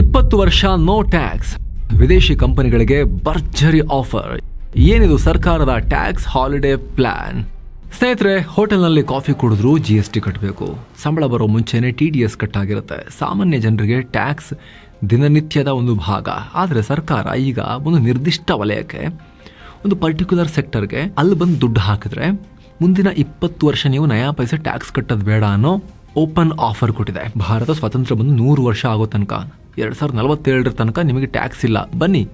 ಇಪ್ಪತ್ತು ವರ್ಷ no tax ವಿದೇಶಿ ಕಂಪನಿಗಳಿಗೆ ಭರ್ಜರಿ ಆಫರ್ ಏನಿದು ಸರ್ಕಾರದ ಟ್ಯಾಕ್ಸ್ ಹಾಲಿಡೇ ಪ್ಲಾನ್ ಸ್ನೇಹಿತರೆ, ಹೋಟೆಲ್ನಲ್ಲಿ ಕಾಫಿ ಕುಡಿದ್ರು ಜಿ ಎಸ್ ಟಿ ಕಟ್ಟಬೇಕು ಸಂಬಳ ಬರೋ ಮುಂಚೆನೆ ಟಿ ಡಿ ಎಸ್ ಕಟ್ಟಾಗಿರುತ್ತೆ. ಸಾಮಾನ್ಯ ಜನರಿಗೆ ಟ್ಯಾಕ್ಸ್ ದಿನನಿತ್ಯದ ಒಂದು ಭಾಗ. ಆದರೆ ಸರ್ಕಾರ ಈಗ ಒಂದು ನಿರ್ದಿಷ್ಟ ವಲಯಕ್ಕೆ, ಒಂದು ಪರ್ಟಿಕ್ಯುಲರ್ ಸೆಕ್ಟರ್ಗೆ ಅಲ್ಲಿ ಬಂದು ದುಡ್ಡು ಹಾಕಿದ್ರೆ ಮುಂದಿನ ಇಪ್ಪತ್ತು ವರ್ಷ ನೀವು ನಯಾ ಪೈಸೆ ಟ್ಯಾಕ್ಸ್ ಕಟ್ಟೋದು ಬೇಡ ಅನ್ನೋ ಓಪನ್ ಆಫರ್ ಕೊಟ್ಟಿದೆ. ಭಾರತ ಸ್ವಾತಂತ್ರ್ಯ ಬಂದು ನೂರು ವರ್ಷ ಆಗೋ ತನಕ, ಎರಡು ಸಾವಿರದ ನಲವತ್ತೇಳರ ತನಕ ನಿಮಗೆ ಟ್ಯಾಕ್ಸ್ ಇಲ್ಲ. ಬನ್ನಿ,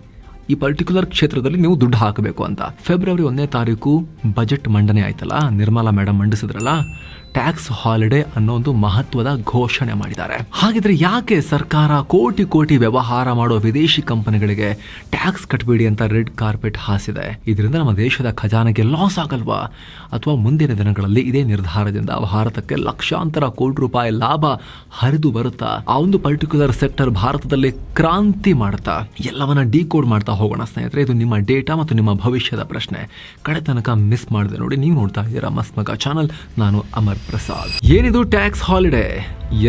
ಈ ಪರ್ಟಿಕ್ಯುಲರ್ ಕ್ಷೇತ್ರದಲ್ಲಿ ನೀವು ದುಡ್ಡು ಹಾಕಬೇಕು ಅಂತ. ಫೆಬ್ರವರಿ ಒಂದನೇ ತಾರೀಕು ಬಜೆಟ್ ಮಂಡನೆ ಆಯ್ತಲ್ಲ? ನಿರ್ಮಲಾ ಮೇಡಮ್ ಮಂಡಿಸಿದ್ರಲ್ಲ? ಟ್ಯಾಕ್ಸ್ ಹಾಲಿಡೇ ಅನ್ನೋ ಒಂದು ಮಹತ್ವದ ಘೋಷಣೆ ಮಾಡಿದ್ದಾರೆ. ಹಾಗಿದ್ರೆ ಯಾಕೆ ಸರ್ಕಾರ ಕೋಟಿ ಕೋಟಿ ವ್ಯವಹಾರ ಮಾಡೋ ವಿದೇಶಿ ಕಂಪನಿಗಳಿಗೆ ಟ್ಯಾಕ್ಸ್ ಕಟ್ಟಬೇಡಿ ಅಂತ ರೆಡ್ ಕಾರ್ಪೆಟ್ ಹಾಸಿದೆ? ಇದರಿಂದ ನಮ್ಮ ದೇಶದ ಖಜಾನೆಗೆ ಲಾಸ್ ಆಗಲ್ವಾ? ಅಥವಾ ಮುಂದಿನ ದಿನಗಳಲ್ಲಿ ಇದೇ ನಿರ್ಧಾರದಿಂದ ಭಾರತಕ್ಕೆ ಲಕ್ಷಾಂತರ ಕೋಟಿ ರೂಪಾಯಿ ಲಾಭ ಹರಿದು ಬರುತ್ತಾ? ಆ ಒಂದು ಪರ್ಟಿಕ್ಯುಲರ್ ಸೆಕ್ಟರ್ ಭಾರತದಲ್ಲಿ ಕ್ರಾಂತಿ ಮಾಡ್ತಾ? ಎಲ್ಲವನ್ನ ಡಿಕೋಡ್ ಮಾಡ್ತಾ ಹೋಗೋಣ ಸ್ನೇಹಿತರೆ. ಇದು ನಿಮ್ಮ ಡೇಟಾ ಮತ್ತು ನಿಮ್ಮ ಭವಿಷ್ಯದ ಪ್ರಶ್ನೆ. ಕಡೆ ತನಕ ಮಿಸ್ ಮಾಡಿದೆ ನೋಡಿ, ನೀವು ನೋಡ್ತಾ ಇದ್ದೀರಾ ಮಸ್ಮಗ ಮಗ ಚಾನಲ್ ನಾನು ಅಮರ್. ಪ್ರಸಾದ್. ಏನಿದು ಟ್ಯಾಕ್ಸ್ ಹಾಲಿಡೇ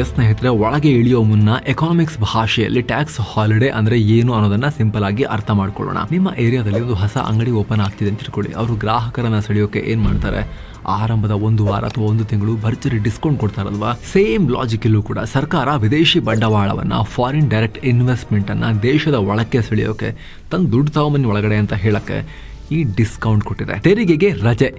ಎಸ್ ಸ್ನೇಹಿತರೆ, ಒಳಗೆ ಇಳಿಯೋ ಮುನ್ನ ಎಕಾನಮಿಕ್ಸ್ ಭಾಷೆಯಲ್ಲಿ ಟ್ಯಾಕ್ಸ್ ಹಾಲಿಡೇ ಅಂದ್ರೆ ಏನು ಅನ್ನೋದನ್ನ ಸಿಂಪಲ್ ಆಗಿ ಅರ್ಥ ಮಾಡ್ಕೊಳ್ಳೋಣ. ನಿಮ್ಮ ಏರಿಯಾದಲ್ಲಿ ಒಂದು ಹೊಸ ಅಂಗಡಿ ಓಪನ್ ಆಗ್ತಿದೆ ಅಂತ ತಿಳ್ಕೊಳ್ಳಿ. ಅವರು ಗ್ರಾಹಕರನ್ನ ಸೆಳೆಯೋಕೆ ಏನ್ ಮಾಡ್ತಾರೆ? ಆರಂಭದ ಒಂದು ವಾರ ಅಥವಾ ಒಂದು ತಿಂಗಳು ಭರ್ಜರಿ ಡಿಸ್ಕೌಂಟ್ ಕೊಡ್ತಾರಲ್ವಾ ಸೇಮ್ ಲಾಜಿಕ್ ಇಲ್ಲೂ ಕೂಡ ಸರ್ಕಾರ ವಿದೇಶಿ ಬಂಡವಾಳವನ್ನ ಫಾರಿನ್ ಡೈರೆಕ್ಟ್ ಇನ್ವೆಸ್ಟ್ಮೆಂಟ್ ಅನ್ನ ದೇಶದ ಒಳಕ್ಕೆ ಸೆಳೆಯೋಕೆ, ತನ್ನ ದುಡ್ಡು ತಗೊಂಬನ್ನಿ ಒಳಗಡೆ ಅಂತ ಹೇಳಕ್ಕೆ ಈ ಡಿಸ್ಕೌಂಟ್ ಕೊಟ್ಟಿದೆ. ತೆರಿಗೆಗೆ ರಜೆ.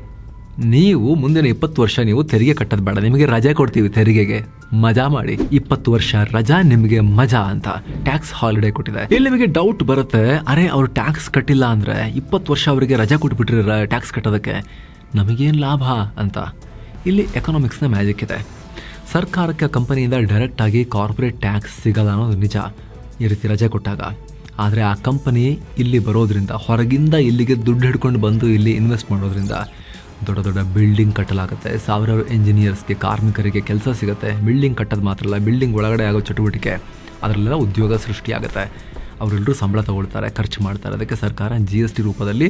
ನೀವು ಮುಂದಿನ ಇಪ್ಪತ್ತು ವರ್ಷ ನೀವು ತೆರಿಗೆ ಕಟ್ಟೋದು ಬೇಡ. ನಿಮಗೆ ರಜೆ ಕೊಡ್ತೀವಿ ತೆರಿಗೆಗೆ. ಮಜಾ ಮಾಡಿ. ಇಪ್ಪತ್ತು ವರ್ಷ ರಜಾ ನಿಮಗೆ ಮಜಾ ಅಂತ ಟ್ಯಾಕ್ಸ್ ಹಾಲಿಡೇ ಕೊಟ್ಟಿದೆ. ಇಲ್ಲಿ ನಿಮಗೆ ಡೌಟ್ ಬರುತ್ತೆ. ಅರೆ, ಅವ್ರು ಟ್ಯಾಕ್ಸ್ ಕಟ್ಟಿಲ್ಲ ಅಂದ್ರೆ ಇಪ್ಪತ್ತು ವರ್ಷ ಅವರಿಗೆ ರಜೆ ಕೊಟ್ಬಿಟ್ರಿ ಟ್ಯಾಕ್ಸ್ ಕಟ್ಟೋದಕ್ಕೆ. ನಮಗೇನು ಲಾಭ ಅಂತ. ಇಲ್ಲಿ ಎಕನಾಮಿಕ್ಸ್ನ ಮ್ಯಾಜಿಕ್ ಇದೆ. ಸರ್ಕಾರಕ್ಕೆ ಕಂಪನಿಯಿಂದ ಡೈರೆಕ್ಟ್ ಆಗಿ ಕಾರ್ಪೊರೇಟ್ ಟ್ಯಾಕ್ಸ್ ಸಿಗಲ್ಲ ಅನ್ನೋದು ನಿಜ. ಈ ರೀತಿ ರಜೆ ಕೊಟ್ಟಾಗ. ಆದರೆ ಆ ಕಂಪನಿ ಇಲ್ಲಿ ಬರೋದ್ರಿಂದ, ಹೊರಗಿಂದ ಇಲ್ಲಿಗೆ ದುಡ್ಡು ಹಿಡ್ಕೊಂಡು ಬಂದು ಇಲ್ಲಿ ಇನ್ವೆಸ್ಟ್ ಮಾಡೋದ್ರಿಂದ ದೊಡ್ಡ ದೊಡ್ಡ ಬಿಲ್ಡಿಂಗ್ ಕಟ್ಟಲಾಗುತ್ತೆ. ಸಾವಿರಾರು ಇಂಜಿನಿಯರ್ಸ್ಗೆ ಕಾರ್ಮಿಕರಿಗೆ ಕೆಲಸ ಸಿಗುತ್ತೆ. ಬಿಲ್ಡಿಂಗ್ ಕಟ್ಟೋದು ಮಾತ್ರ ಅಲ್ಲ ಬಿಲ್ಡಿಂಗ್ ಒಳಗಡೆ ಆಗೋ ಚಟುವಟಿಕೆ, ಅದರಲ್ಲೆಲ್ಲ ಉದ್ಯೋಗ ಸೃಷ್ಟಿಯಾಗುತ್ತೆ. ಅವರೆಲ್ಲರೂ ಸಂಬಳ ತಗೊಳ್ತಾರೆ, ಖರ್ಚು ಮಾಡ್ತಾರೆ. ಅದಕ್ಕೆ ಸರ್ಕಾರ ಜಿ ಎಸ್ ಟಿ ರೂಪದಲ್ಲಿ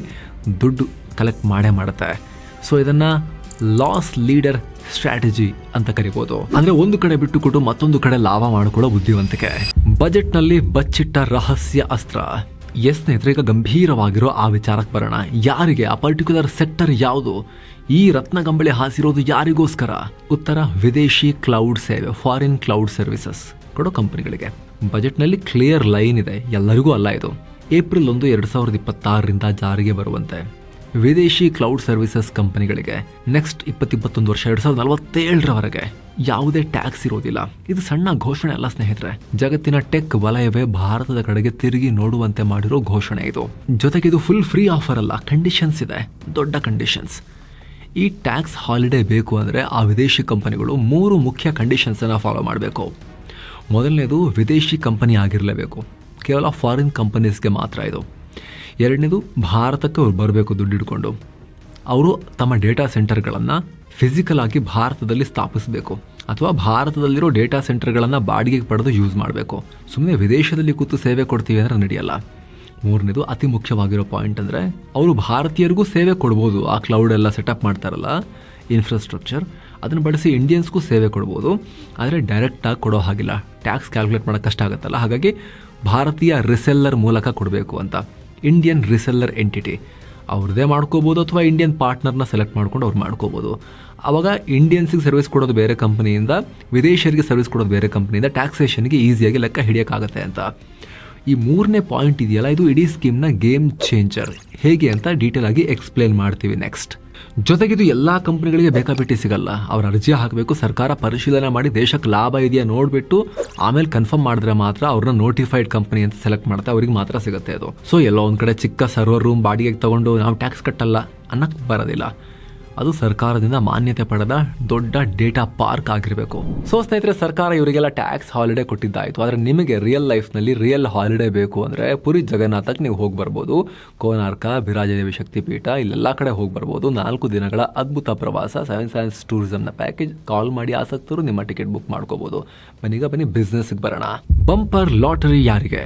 ದುಡ್ಡು ಕಲೆಕ್ಟ್ ಮಾಡೇ ಮಾಡುತ್ತೆ. ಸೊ ಇದನ್ನು ಲಾಸ್ ಲೀಡರ್ ಸ್ಟ್ರಾಟಜಿ ಅಂತ ಕರಿಬೋದು. ಅಂದರೆ ಒಂದು ಕಡೆ ಬಿಟ್ಟುಕೊಟ್ಟು ಮತ್ತೊಂದು ಕಡೆ ಲಾಭ ಮಾಡಿಕೊಳ್ಳೋ ಬುದ್ಧಿವಂತಿಕೆ. ಬಜೆಟ್ನಲ್ಲಿ ಬಚ್ಚಿಟ್ಟ ರಹಸ್ಯ ಅಸ್ತ್ರ. ಎಸ್ ಸ್ನೇಹಿತರೆ ಈಗ ಗಂಭೀರವಾಗಿರೋ ಆ ವಿಚಾರಕ್ಕೆ ಬರೋಣ. ಯಾರಿಗೆ? ಆ ಪರ್ಟಿಕ್ಯುಲರ್ ಸೆಕ್ಟರ್ ಯಾವುದು? ಈ ರತ್ನಗಂಬಳಿ ಹಾಸಿರೋದು ಯಾರಿಗೋಸ್ಕರ? ಉತ್ತರ, ವಿದೇಶಿ ಕ್ಲೌಡ್ ಸೇವೆ ಫಾರಿನ್ ಕ್ಲೌಡ್ ಸರ್ವಿಸಸ್ ಕೊಡೋ ಕಂಪನಿಗಳಿಗೆ. ಬಜೆಟ್ನಲ್ಲಿ ಕ್ಲಿಯರ್ ಲೈನ್ ಇದೆ. ಎಲ್ಲರಿಗೂ ಅಲ್ಲ ಇದು. ಏಪ್ರಿಲ್ ಒಂದು, ಎರಡು ಸಾವಿರದ ಇಪ್ಪತ್ತಾರರಿಂದ ಜಾರಿಗೆ ಬರುವಂತೆ. ವಿದೇಶಿ ಕ್ಲೌಡ್ ಸರ್ವಿಸಸ್ ಕಂಪನಿಗಳಿಗೆ ನೆಕ್ಸ್ಟ್ ಇಪ್ಪತ್ತಿಪ್ಪತ್ತೊಂದು ವರ್ಷ ಎರಡ್ ಸಾವಿರದ ನಲವತ್ತೇಳರವರೆಗೆ ಯಾವುದೇ ಟ್ಯಾಕ್ಸ್ ಇರೋದಿಲ್ಲ. ಇದು ಸಣ್ಣ ಘೋಷಣೆ ಅಲ್ಲ ಸ್ನೇಹಿತರೆ. ಜಗತ್ತಿನ ಟೆಕ್ ವಲಯವೇ ಭಾರತದ ಕಡೆಗೆ ತಿರುಗಿ ನೋಡುವಂತೆ ಮಾಡಿರೋ ಘೋಷಣೆ ಇದು. ಜೊತೆಗೆ ಇದು ಫುಲ್ ಫ್ರೀ ಆಫರ್ ಅಲ್ಲ ಕಂಡೀಷನ್ಸ್ ಇದೆ, ದೊಡ್ಡ ಕಂಡೀಷನ್ಸ್ ಈ ಟ್ಯಾಕ್ಸ್ ಹಾಲಿಡೇ ಬೇಕು ಅಂದರೆ ಆ ವಿದೇಶಿ ಕಂಪನಿಗಳು ಮೂರು ಮುಖ್ಯ ಕಂಡೀಷನ್ಸನ್ನು ಫಾಲೋ ಮಾಡಬೇಕು. ಮೊದಲನೇದು ವಿದೇಶಿ ಕಂಪನಿ ಆಗಿರಲೇಬೇಕು. ಕೇವಲ ಫಾರಿನ್ ಕಂಪನೀಸ್ಗೆ ಮಾತ್ರ ಇದು. ಎರಡನೇದು ಭಾರತಕ್ಕೆ ಅವ್ರು ಬರಬೇಕು ದುಡ್ಡು ಅವರು ತಮ್ಮ ಡೇಟಾ ಸೆಂಟರ್ಗಳನ್ನು ಫಿಸಿಕಲ್ ಆಗಿ ಭಾರತದಲ್ಲಿ ಸ್ಥಾಪಿಸಬೇಕು. ಅಥವಾ ಭಾರತದಲ್ಲಿರೋ ಡೇಟಾ ಸೆಂಟರ್ಗಳನ್ನು ಬಾಡಿಗೆಗೆ ಪಡೆದು ಯೂಸ್ ಮಾಡಬೇಕು. ಸುಮ್ಮನೆ ವಿದೇಶದಲ್ಲಿ ಕೂತು ಸೇವೆ ಕೊಡ್ತೀವಿ ಅಂದರೆ ನಡೆಯಲ್ಲ. ಮೂರನೇದು ಅತಿ ಮುಖ್ಯವಾಗಿರೋ ಪಾಯಿಂಟ್ ಅಂದರೆ ಅವರು ಭಾರತೀಯರಿಗೂ ಸೇವೆ ಕೊಡ್ಬೋದು. ಆ ಕ್ಲೌಡ್ ಎಲ್ಲ ಸೆಟಪ್ ಮಾಡ್ತಾರಲ್ಲ ಇನ್ಫ್ರಾಸ್ಟ್ರಕ್ಚರ್ ಅದನ್ನು ಬಳಸಿ ಇಂಡಿಯನ್ಸ್ಗೂ ಸೇವೆ ಕೊಡ್ಬೋದು. ಆದರೆ ಡೈರೆಕ್ಟಾಗಿ ಕೊಡೋ ಹಾಗಿಲ್ಲ. ಟ್ಯಾಕ್ಸ್ ಕ್ಯಾಲ್ಕುಲೇಟ್ ಮಾಡೋಕ್ಕೆ ಕಷ್ಟ ಆಗುತ್ತಲ್ಲ. ಹಾಗಾಗಿ ಭಾರತೀಯ ರಿಸೆಲ್ಲರ್ ಮೂಲಕ ಕೊಡಬೇಕು ಅಂತ. ಇಂಡಿಯನ್ ರಿಸೆಲ್ಲರ್ ಎಂಟಿಟಿ ಅವ್ರದ್ದೇ ಮಾಡ್ಕೋಬೋದು ಅಥವಾ ಇಂಡಿಯನ್ ಪಾರ್ಟ್ನರ್ನ ಸೆಲೆಕ್ಟ್ ಮಾಡ್ಕೊಂಡು ಅವ್ರು ಮಾಡ್ಕೋಬೋದು. ಆವಾಗ ಇಂಡಿಯನ್ಸಿಗೆ ಸರ್ವಿಸ್ ಕೊಡೋದು ಬೇರೆ ಕಂಪ್ನಿಯಿಂದ ವಿದೇಶಿಯರಿಗೆ ಸರ್ವಿಸ್ ಕೊಡೋದು ಬೇರೆ ಕಂಪ್ನಿಯಿಂದ ಟ್ಯಾಕ್ಸೇಷನ್ಗೆ ಈಸಿಯಾಗಿ ಲೆಕ್ಕ ಹಿಡಿಯೋಕ್ಕಾಗತ್ತೆ ಅಂತ. ಈ ಮೂರನೇ ಪಾಯಿಂಟ್ ಇದೆಯಲ್ಲ, ಇದು ಇಡೀ ಸ್ಕೀಮ್ನ ಗೇಮ್ ಚೇಂಜರ್ ಹೇಗೆ ಅಂತ ಡೀಟೇಲ್ ಆಗಿ ಎಕ್ಸ್ಪ್ಲೇನ್ ಮಾಡ್ತೀವಿ ನೆಕ್ಸ್ಟ್ ಜೊತೆಗೆ ಇದು ಎಲ್ಲ ಕಂಪನಿಗಳಿಗೆ ಬೇಕಾಬಿಟ್ಟಿ ಸಿಗಲ್ಲ. ಅವ್ರ ಅರ್ಜಿ ಹಾಕಬೇಕು, ಸರ್ಕಾರ ಪರಿಶೀಲನೆ ಮಾಡಿ ದೇಶಕ್ಕೆ ಲಾಭ ಇದೆಯಾ ನೋಡಿಬಿಟ್ಟು ಆಮೇಲೆ ಕನ್ಫರ್ಮ್ ಮಾಡಿದ್ರೆ ಮಾತ್ರ ಅವ್ರನ್ನ ನೋಟಿಫೈಡ್ ಕಂಪನಿ ಅಂತ ಸೆಲೆಕ್ಟ್ ಮಾಡ್ತಾ ಅವ್ರಿಗೆ ಮಾತ್ರ ಸಿಗುತ್ತೆ ಅದು. ಸೊ ಎಲ್ಲೋ ಒಂದು ಕಡೆ ಚಿಕ್ಕ ಸರ್ವರ್ ರೂಮ್ ಬಾಡಿಗೆಗೆ ತಗೊಂಡು ನಾವು ಟ್ಯಾಕ್ಸ್ ಕಟ್ಟಲ್ಲ ಅನ್ನಕ್ಕೆ ಬರೋದಿಲ್ಲ. ಅದು ಸರ್ಕಾರದಿಂದ ಮಾನ್ಯತೆ ಪಡೆದ ದೊಡ್ಡ ಡೇಟಾ ಪಾರ್ಕ್ ಆಗಿರಬೇಕು. ಸೊ ಸ್ನೇಹಿತರೆ, ಸರ್ಕಾರ ಇವರಿಗೆಲ್ಲ ಟ್ಯಾಕ್ಸ್ ಹಾಲಿಡೇ ಕೊಟ್ಟಿದ್ದಾಯಿತು. ಆದರೆ ನಿಮಗೆ ರಿಯಲ್ ಲೈಫ್ನಲ್ಲಿ ರಿಯಲ್ ಹಾಲಿಡೇ ಬೇಕು ಅಂದರೆ ಪುರಿ ಜಗನ್ನಾಥಕ್ಕೆ ನೀವು ಹೋಗಿ ಬರ್ಬೋದು. ಕೋನಾರ್ಕ, ಬಿರಾಜದೇವಿ ಶಕ್ತಿಪೀಠ, ಇಲ್ಲೆಲ್ಲ ಕಡೆ ಹೋಗಿ ಬರ್ಬೋದು. ನಾಲ್ಕು ದಿನಗಳ ಅದ್ಭುತ ಪ್ರವಾಸ ಸೆವೆನ್ ಸೈನ್ಸ್ ಟೂರಿಸಮ್ನ ಪ್ಯಾಕೇಜ್ ಕಾಲ್ ಮಾಡಿ ಆಸಕ್ತರು ನಿಮ್ಮ ಟಿಕೆಟ್ ಬುಕ್ ಮಾಡ್ಕೋಬೋದು. ಬನ್ನೀಗ ಬನ್ನಿ ಬಿಸ್ನೆಸ್ಗೆ ಬರೋಣ. ಬಂಪರ್ ಲಾಟರಿ ಯಾರಿಗೆ?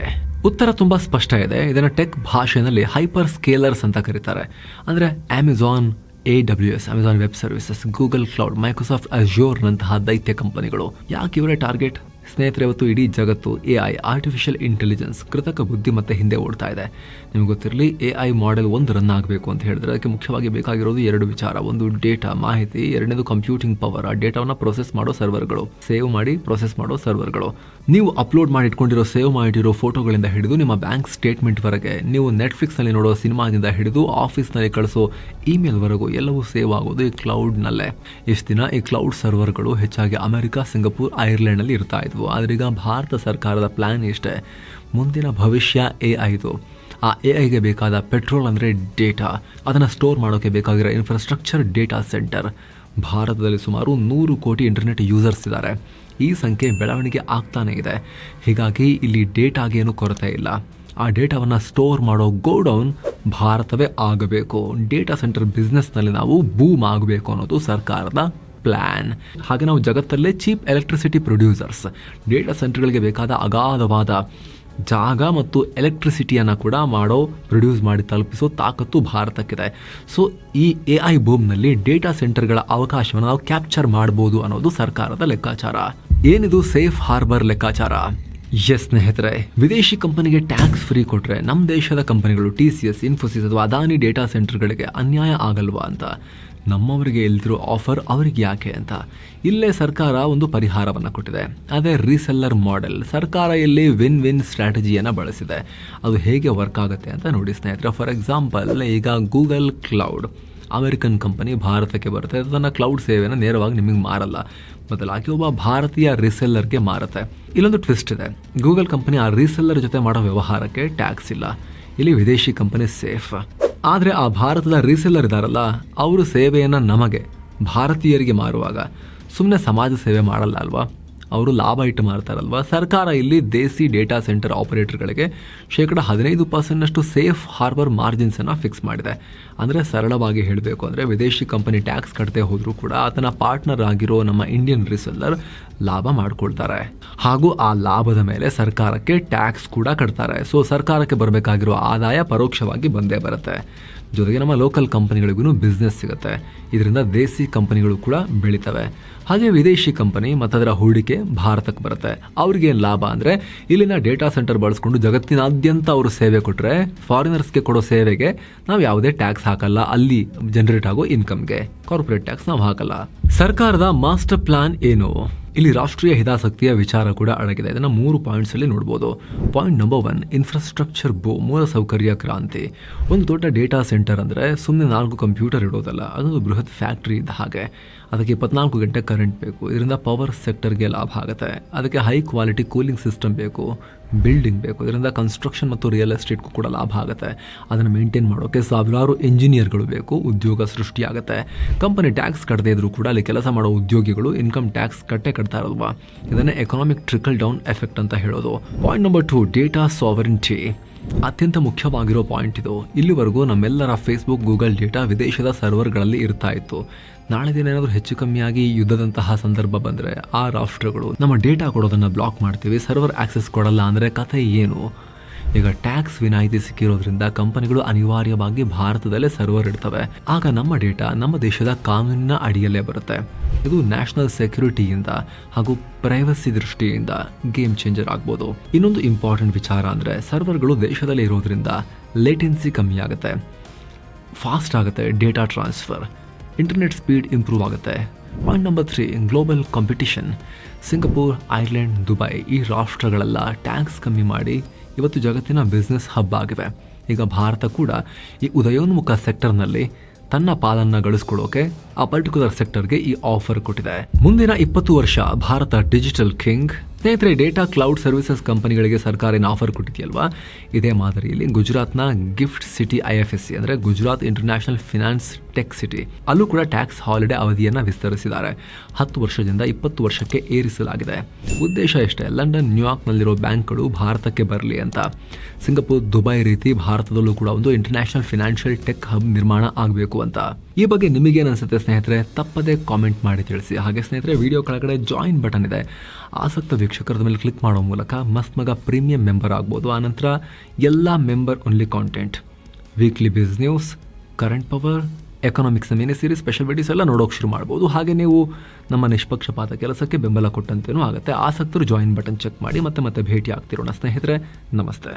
ಉತ್ತರ ತುಂಬ ಸ್ಪಷ್ಟ ಇದೆ. ಇದನ್ನು ಟೆಕ್ ಭಾಷೆಯಲ್ಲಿ ಹೈಪರ್ ಸ್ಕೇಲರ್ಸ್ ಅಂತ ಕರೀತಾರೆ. ಅಂದರೆ Amazon A W S Amazon web services Google cloud Microsoft ಅಜೋರ್ನಂತಹ ದೈತ್ಯ ಕಂಪನಿಗಳು. ಯಾಕೆ ಇವರೇ ಟಾರ್ಗೆಟ್? ಸ್ನೇಹಿತರೆ, ಇವತ್ತು ಇಡೀ ಜಗತ್ತು ಎ ಐ ಆರ್ಟಿಫಿಷಿಯಲ್ ಇಂಟೆಲಿಜೆನ್ಸ್ ಕೃತಕ ಬುದ್ಧಿಮತ್ತೆ ಹಿಂದೆ ಓಡ್ತಾ ಇದೆ. ನಿಮ್ಗೆ ಗೊತ್ತಿರಲಿ ಎ ಐ ಮಾಡೆಲ್ ಒಂದು ರನ್ ಆಗಬೇಕು ಅಂತ ಹೇಳಿದ್ರೆ ಅದಕ್ಕೆ ಮುಖ್ಯವಾಗಿ ಬೇಕಾಗಿರೋದು ಎರಡು ವಿಚಾರ. ಒಂದು ಡೇಟಾ ಮಾಹಿತಿ, ಎರಡನೇದು ಕಂಪ್ಯೂಟಿಂಗ್ ಪವರ್ ಆ ಡೇಟಾವನ್ನು ಪ್ರೊಸೆಸ್ ಮಾಡೋ ಸರ್ವರ್ಗಳು ಸೇವ್ ಮಾಡಿ ಪ್ರೊಸೆಸ್ ಮಾಡೋ ಸರ್ವರ್ಗಳು ನೀವು ಅಪ್ಲೋಡ್ ಮಾಡಿ ಇಟ್ಕೊಂಡಿರೋ, ಸೇವ್ ಮಾಡಿರೋ ಫೋಟೋಗಳಿಂದ ಹಿಡಿದು ನಿಮ್ಮ ಬ್ಯಾಂಕ್ ಸ್ಟೇಟ್ಮೆಂಟ್ವರೆಗೆ ನೀವು ನೆಟ್ಫ್ಲಿಕ್ಸ್ನಲ್ಲಿ ನೋಡೋ ಸಿನಿಮಾದಿಂದ ಹಿಡಿದು ಆಫೀಸ್ನಲ್ಲಿ ಕಳಿಸೋ ಇಮೇಲ್ವರೆಗೂ ಎಲ್ಲವೂ ಸೇವ್ ಆಗೋದು ಈ ಕ್ಲೌಡ್ನಲ್ಲೇ ಇಷ್ಟು ದಿನ ಈ ಕ್ಲೌಡ್ ಸರ್ವರ್ಗಳು ಹೆಚ್ಚಾಗಿ ಅಮೆರಿಕ, ಸಿಂಗಪೂರ್ ಐರ್ಲೆಂಡ್ನಲ್ಲಿ ಇರ್ತಾ ಆದರೆ ಈಗ ಭಾರತ ಸರ್ಕಾರದ ಪ್ಲ್ಯಾನ್ ಇಷ್ಟೇ. ಮುಂದಿನ ಭವಿಷ್ಯ ಎ ಐದು ಆ ಎ ಐಗೆ ಬೇಕಾದ ಪೆಟ್ರೋಲ್ ಅಂದರೆ ಡೇಟಾ. ಅದನ್ನು ಸ್ಟೋರ್ ಮಾಡೋಕ್ಕೆ ಬೇಕಾಗಿರೋ ಇನ್ಫ್ರಾಸ್ಟ್ರಕ್ಚರ್ ಡೇಟಾ ಸೆಂಟರ್ ಭಾರತದಲ್ಲಿ ಸುಮಾರು ನೂರು ಕೋಟಿ ಇಂಟರ್ನೆಟ್ ಯೂಸರ್ಸ್ ಇದ್ದಾರೆ. ಈ ಸಂಖ್ಯೆ ಬೆಳವಣಿಗೆ ಆಗ್ತಾನೇ ಇದೆ. ಹೀಗಾಗಿ ಇಲ್ಲಿ ಡೇಟಾಗೆ ಏನು ಕೊರತೆ ಇಲ್ಲ. ಆ ಡೇಟಾವನ್ನು ಸ್ಟೋರ್ ಮಾಡೋ ಗೋಡೌನ್ ಭಾರತವೇ ಆಗಬೇಕು. ಡೇಟಾ ಸೆಂಟರ್ ಬಿಸ್ನೆಸ್ನಲ್ಲಿ ನಾವು ಬೂಮ್ ಆಗಬೇಕು ಅನ್ನೋದು ಸರ್ಕಾರದ ಪ್ಲ್ಯಾನ್ ಹಾಗೆ ನಾವು ಜಗತ್ತಲ್ಲೇ ಚೀಪ್ ಎಲೆಕ್ಟ್ರಿಸಿಟಿ ಪ್ರೊಡ್ಯೂಸರ್ಸ್ ಡೇಟಾ ಸೆಂಟರ್ಗಳಿಗೆ ಬೇಕಾದ ಅಗಾಧವಾದ ಜಾಗ ಮತ್ತು ಎಲೆಕ್ಟ್ರಿಸಿಟಿಯನ್ನು ಕೂಡ ಮಾಡೋ ಪ್ರೊಡ್ಯೂಸ್ ಮಾಡಿ ತಲುಪಿಸೋ ತಾಕತ್ತು ಭಾರತಕ್ಕಿದೆ. ಸೊ ಈ ಎ ಐ ಬೂಮ್ನಲ್ಲಿ ಡೇಟಾ ಸೆಂಟರ್ಗಳ ಅವಕಾಶವನ್ನು ನಾವು ಕ್ಯಾಪ್ಚರ್ ಮಾಡ್ಬೋದು ಅನ್ನೋದು ಸರ್ಕಾರದ ಲೆಕ್ಕಾಚಾರ. ಏನಿದು ಸೇಫ್ ಹಾರ್ಬರ್ ಲೆಕ್ಕಾಚಾರ? ಎಸ್ ಸ್ನೇಹಿತರೆ, ವಿದೇಶಿ ಕಂಪನಿಗೆ ಟ್ಯಾಕ್ಸ್ ಫ್ರೀ ಕೊಟ್ಟರೆ ನಮ್ಮ ದೇಶದ ಕಂಪನಿಗಳು ಟಿ ಸಿ ಎಸ್ ಇನ್ಫೋಸಿಸ್ ಅಥವಾ ಅದಾನಿ ಡೇಟಾ ಸೆಂಟರ್ಗಳಿಗೆ ಅನ್ಯಾಯ ಆಗಲ್ವಾ ಅಂತ? ನಮ್ಮವರಿಗೆ ಇಲ್ದಿರೋ ಆಫರ್ ಅವರಿಗೆ ಯಾಕೆ ಅಂತ. ಇಲ್ಲೇ ಸರ್ಕಾರ ಒಂದು ಪರಿಹಾರವನ್ನು ಕೊಟ್ಟಿದೆ. ಅದೇ ರೀಸೆಲ್ಲರ್ ಮಾಡೆಲ್. ಸರ್ಕಾರ ಇಲ್ಲಿ ವಿನ್ ವಿನ್ ಸ್ಟ್ರಾಟಜಿಯನ್ನು ಬಳಸಿದೆ. ಅದು ಹೇಗೆ ವರ್ಕ್ ಆಗುತ್ತೆ ಅಂತ ನೋಡಿ ಸ್ನೇಹಿತರೆ. ಫಾರ್ ಎಕ್ಸಾಂಪಲ್, ಈಗ ಗೂಗಲ್ ಕ್ಲೌಡ್. ಅಮೆರಿಕನ್ ಕಂಪನಿ ಭಾರತಕ್ಕೆ ಬರುತ್ತೆ. ಅದನ್ನು ಕ್ಲೌಡ್ ಸೇವೆಯನ್ನು ನೇರವಾಗಿ ನಿಮಗೆ ಮಾರಲ್ಲ. ಬದಲಾಗಿ ಒಬ್ಬ ಭಾರತೀಯ ರೀಸೆಲ್ಲರ್ಗೆ ಮಾರುತ್ತೆ. ಇಲ್ಲೊಂದು ಟ್ವಿಸ್ಟ್ ಇದೆ. ಗೂಗಲ್ ಕಂಪನಿ ಆ ರೀಸೆಲ್ಲರ್ ಜೊತೆ ಮಾಡೋ ವ್ಯವಹಾರಕ್ಕೆ ಟ್ಯಾಕ್ಸ್ ಇಲ್ಲ. ಇಲ್ಲಿ ವಿದೇಶಿ ಕಂಪನಿ ಸೇಫ್. ಆದರೆ ಆ ಭಾರತದ ರೀಸೆಲ್ಲರ್ ಇದ್ದಾರಲ್ಲ ಅವರು ಸೇವೆಯನ್ನು ನಮಗೆ ಭಾರತೀಯರಿಗೆ ಮಾರುವಾಗ ಸುಮ್ಮನೆ ಸಮಾಜ ಸೇವೆ ಮಾಡಲ್ಲ ಅಲ್ವಾ? ಅವರು ಲಾಭ ಇಟ್ಟು ಮಾರ್ತಾರಲ್ವ? ಸರ್ಕಾರ ಇಲ್ಲಿ ದೇಸಿ ಡೇಟಾ ಸೆಂಟರ್ ಆಪರೇಟರ್ಗಳಿಗೆ ಶೇಕಡ ಹದಿನೈದು ಪರ್ಸೆಂಟ್ನಷ್ಟು ಸೇಫ್ ಹಾರ್ಬರ್ ಮಾರ್ಜಿನ್ಸನ್ನು ಫಿಕ್ಸ್ ಮಾಡಿದೆ. ಅಂದರೆ ಸರಳವಾಗಿ ಹೇಳಬೇಕು ಅಂದರೆ ವಿದೇಶಿ ಕಂಪನಿ ಟ್ಯಾಕ್ಸ್ ಕಟ್ಟದೆ ಹೋದರೂ ಕೂಡ ಆತನ ಪಾರ್ಟ್ನರ್ ಆಗಿರೋ ನಮ್ಮ ಇಂಡಿಯನ್ ರಿಸೆಲ್ಲರ್ ಲಾಭ ಮಾಡ್ಕೊಳ್ತಾರೆ. ಹಾಗೂ ಆ ಲಾಭದ ಮೇಲೆ ಸರ್ಕಾರಕ್ಕೆ ಟ್ಯಾಕ್ಸ್ ಕೂಡ ಕಟ್ತಾರೆ. ಸೊ ಸರ್ಕಾರಕ್ಕೆ ಬರಬೇಕಾಗಿರೋ ಆದಾಯ ಪರೋಕ್ಷವಾಗಿ ಬಂದೇ ಬರುತ್ತೆ. ಜೊತೆಗೆ ನಮ್ಮ ಲೋಕಲ್ ಕಂಪನಿಗಳಿಗೂ ಬಿಸ್ನೆಸ್ ಸಿಗುತ್ತೆ. ಇದರಿಂದ ದೇಸಿ ಕಂಪನಿಗಳು ಕೂಡ ಬೆಳಿತವೆ. ಹಾಗೆ ವಿದೇಶಿ ಕಂಪನಿ ಮತ್ತು ಅದರ ಹೂಡಿಕೆ ಭಾರತಕ್ಕೆ ಬರುತ್ತೆ. ಅವ್ರಿಗೆ ಏನು ಲಾಭ ಅಂದರೆ ಇಲ್ಲಿನ ಡೇಟಾ ಸೆಂಟರ್ ಬಳಸ್ಕೊಂಡು ಜಗತ್ತಿನಾದ್ಯಂತ ಅವರು ಸೇವೆ ಕೊಟ್ಟರೆ ಫಾರಿನರ್ಸ್ಗೆ ಕೊಡೋ ಸೇವೆಗೆ ನಾವು ಯಾವುದೇ ಟ್ಯಾಕ್ಸ್ ಹಾಕಲ್ಲ. ಅಲ್ಲಿ ಜನರೇಟ್ ಆಗೋ ಇನ್ಕಮ್ಗೆ ಕಾರ್ಪೊರೇಟ್ ಟ್ಯಾಕ್ಸ್ ನಾವು ಹಾಕಲ್ಲ. ಸರ್ಕಾರದ ಮಾಸ್ಟರ್ ಪ್ಲಾನ್ ಏನು? ಇಲ್ಲಿ ರಾಷ್ಟ್ರೀಯ ಹಿತಾಸಕ್ತಿಯ ವಿಚಾರ ಕೂಡ ಅಡಗಿದೆ. ಇದನ್ನು ಮೂರು ಪಾಯಿಂಟ್ಸ್ ಅಲ್ಲಿ ನೋಡ್ಬೋದು. ಪಾಯಿಂಟ್ ನಂಬರ್ ಒನ್ ಇನ್ಫ್ರಾಸ್ಟ್ರಕ್ಚರ್ ಬೋ ಮೂಲಸೌಕರ್ಯ ಕ್ರಾಂತಿ. ಒಂದು ದೊಡ್ಡ ಡೇಟಾ ಸೆಂಟರ್ ಅಂದರೆ ಸುಮ್ಮನೆ ನಾಲ್ಕು ಕಂಪ್ಯೂಟರ್ ಇಡೋದಲ್ಲ, ಅದೊಂದು ಬೃಹತ್ ಫ್ಯಾಕ್ಟ್ರಿ ಇದ್ದ ಹಾಗೆ. ಅದಕ್ಕೆ ಇಪ್ಪತ್ನಾಲ್ಕು ಗಂಟೆ ಕರೆಂಟ್ ಬೇಕು. ಇದರಿಂದ ಪವರ್ ಸೆಕ್ಟರ್ಗೆ ಲಾಭ ಆಗುತ್ತೆ. ಅದಕ್ಕೆ ಹೈ ಕ್ವಾಲಿಟಿ ಕೂಲಿಂಗ್ ಸಿಸ್ಟಮ್ ಬೇಕು. ಬಿಲ್ಡಿಂಗ್ ಬೇಕು. ಇದರಿಂದ ಕನ್ಸ್ಟ್ರಕ್ಷನ್ ಮತ್ತು ರಿಯಲ್ ಎಸ್ಟೇಟ್ಗೂ ಕೂಡ ಲಾಭ ಆಗುತ್ತೆ. ಅದನ್ನು ಮೇಂಟೈನ್ ಮಾಡೋಕ್ಕೆ ಸಾವಿರಾರು ಇಂಜಿನಿಯರ್ಗಳು ಬೇಕು, ಉದ್ಯೋಗ ಸೃಷ್ಟಿಯಾಗುತ್ತೆ. ಕಂಪನಿ ಟ್ಯಾಕ್ಸ್ ಕಟ್ಟದೇ ಇದ್ರೂ ಕೂಡ ಅಲ್ಲಿ ಕೆಲಸ ಮಾಡೋ ಉದ್ಯೋಗಿಗಳು ಇನ್ಕಮ್ ಟ್ಯಾಕ್ಸ್ ಕಟ್ಟೆ ಕಟ್ತಾ ಇರಲ್ವಾ? ಇದನ್ನೇ ಎಕನಾಮಿಕ್ ಟ್ರಿಕಲ್ ಡೌನ್ ಎಫೆಕ್ಟ್ ಅಂತ ಹೇಳೋದು. Point number two data sovereignty ಅತ್ಯಂತ ಮುಖ್ಯವಾಗಿರೋ ಪಾಯಿಂಟ್ ಇದು. ಇಲ್ಲಿವರೆಗೂ ನಮ್ಮೆಲ್ಲರ ಫೇಸ್ಬುಕ್ ಗೂಗಲ್ ಡೇಟಾ ವಿದೇಶದ ಸರ್ವರ್ಗಳಲ್ಲಿ ಇರ್ತಾ ಇತ್ತು. ನಾಳೆ ದಿನ ಏನಾದರೂ ಹೆಚ್ಚು ಕಮ್ಮಿಯಾಗಿ ಯುದ್ಧದಂತಹ ಸಂದರ್ಭ ಬಂದರೆ ಆ ರಾಷ್ಟ್ರಗಳು ನಮ್ಮ ಡೇಟಾ ಕೊಡೋದನ್ನು ಬ್ಲಾಕ್ ಮಾಡ್ತೀವಿ ಸರ್ವರ್ ಆಕ್ಸೆಸ್ ಕೊಡಲ್ಲ ಅಂದರೆ ಕಥೆ ಏನು? ಈಗ ಟ್ಯಾಕ್ಸ್ ವಿನಾಯಿತಿ ಸಿಕ್ಕಿರೋದ್ರಿಂದ ಕಂಪನಿಗಳು ಅನಿವಾರ್ಯವಾಗಿ ಭಾರತದಲ್ಲೇ ಸರ್ವರ್ ಇಡ್ತವೆ. ಆಗ ನಮ್ಮ ಡೇಟಾ ನಮ್ಮ ದೇಶದ ಕಾನೂನಿನ ಅಡಿಯಲ್ಲೇ ಬರುತ್ತೆ. ಇದು ನ್ಯಾಷನಲ್ ಸೆಕ್ಯೂರಿಟಿಯಿಂದ ಹಾಗೂ ಪ್ರೈವಸಿ ದೃಷ್ಟಿಯಿಂದ ಗೇಮ್ ಚೇಂಜರ್ ಆಗ್ಬೋದು. ಇನ್ನೊಂದು ಇಂಪಾರ್ಟೆಂಟ್ ವಿಚಾರ ಅಂದರೆ ಸರ್ವರ್ಗಳು ದೇಶದಲ್ಲಿ ಇರೋದ್ರಿಂದ ಲೇಟೆನ್ಸಿ ಕಮ್ಮಿ ಆಗುತ್ತೆ. ಫಾಸ್ಟ್ ಆಗುತ್ತೆ data transfer internet speed improve ಆಗುತ್ತೆ. Point number three global competition Singapore Ireland Dubai ಈ ರಾಷ್ಟ್ರಗಳೆಲ್ಲ ಟ್ಯಾಕ್ಸ್ ಕಮ್ಮಿ ಮಾಡಿ ಇವತ್ತು ಜಗತ್ತಿನ ಬಿಸ್ನೆಸ್ ಹಬ್ ಆಗಿವೆ. ಈಗ ಭಾರತ ಕೂಡ ಈ ಉದಯೋನ್ಮುಖ ಸೆಕ್ಟರ್ನಲ್ಲಿ ತನ್ನ ಪಾಲನ್ನ ಗಳಿಸ್ಕೊಳ್ಳೋಕೆ ಆ ಪರ್ಟಿಕ್ಯುಲರ್ ಸೆಕ್ಟರ್ಗೆ ಈ ಆಫರ್ ಕೊಟ್ಟಿದೆ. ಮುಂದಿನ ಇಪ್ಪತ್ತು ವರ್ಷ ಭಾರತ ಡಿಜಿಟಲ್ ಕಿಂಗ್ ಸ್ನೇಹಿತರೆ ಡೇಟಾ ಕ್ಲೌಡ್ ಸರ್ವಿಸಸ್ ಕಂಪನಿಗಳಿಗೆ ಸರ್ಕಾರ ಏನು ಆಫರ್ ಕೊಟ್ಟಿದೆಯಲ್ವಾ? ಇದೇ ಮಾದರಿಯಲ್ಲಿ ಗುಜರಾತ್ನ gift city I F S C ಅಂದರೆ Gujarat international finance tech city ಅಲ್ಲೂ ಕೂಡ ಟ್ಯಾಕ್ಸ್ ಹಾಲಿಡೇ ಅವಧಿಯನ್ನು ವಿಸ್ತರಿಸಿದ್ದಾರೆ. ಹತ್ತು ವರ್ಷದಿಂದ ಇಪ್ಪತ್ತು ವರ್ಷಕ್ಕೆ ಏರಿಸಲಾಗಿದೆ. ಉದ್ದೇಶ ಎಷ್ಟೇ, ಲಂಡನ್ ನ್ಯೂಯಾರ್ಕ್ನಲ್ಲಿರೋ ಬ್ಯಾಂಕ್ಗಳು ಭಾರತಕ್ಕೆ ಬರಲಿ ಅಂತ. ಸಿಂಗಪುರ್, ದುಬೈ ರೀತಿ ಭಾರತದಲ್ಲೂ ಕೂಡ ಒಂದು ಇಂಟರ್ನ್ಯಾಷನಲ್ ಫಿನಾನ್ಷಿಯಲ್ ಟೆಕ್ ಹಬ್ ನಿರ್ಮಾಣ ಆಗಬೇಕು ಅಂತ. ಈ ಬಗ್ಗೆ ನಿಮಗೇನು ಅನಿಸುತ್ತೆ ಸ್ನೇಹಿತರೆ, ತಪ್ಪದೇ ಕಾಮೆಂಟ್ ಮಾಡಿ ತಿಳಿಸಿ. ಹಾಗೆ ಸ್ನೇಹಿತರೆ ವಿಡಿಯೋ ಕೆಳಗಡೆ ಜಾಯಿನ್ ಬಟನ್ ಇದೆ. ಆಸಕ್ತ ವೀಕ್ಷಕರದ ಮೇಲೆ ಕ್ಲಿಕ್ ಮಾಡೋ ಮೂಲಕ ಮಸ್ತ್ ಮಗ ಪ್ರೀಮಿಯಂ ಮೆಂಬರ್ ಆಗ್ಬೋದು. ಆನಂತರ ಎಲ್ಲ member only content weekly biz news current power economics mini series special ಎಲ್ಲ ನೋಡೋಕೆ ಶುರು ಮಾಡ್ಬೋದು. ಹಾಗೆ ನೀವು ನಮ್ಮ ನಿಷ್ಪಕ್ಷಪಾತ ಕೆಲಸಕ್ಕೆ ಬೆಂಬಲ ಕೊಟ್ಟಂತೇನೂ ಆಗುತ್ತೆ. ಆಸಕ್ತರು ಜಾಯಿನ್ ಬಟನ್ ಚೆಕ್ ಮಾಡಿ ಮತ್ತೆ ಮತ್ತೆ ಭೇಟಿ ಆಗ್ತಿರೋಣ ಸ್ನೇಹಿತರೆ. ನಮಸ್ತೆ.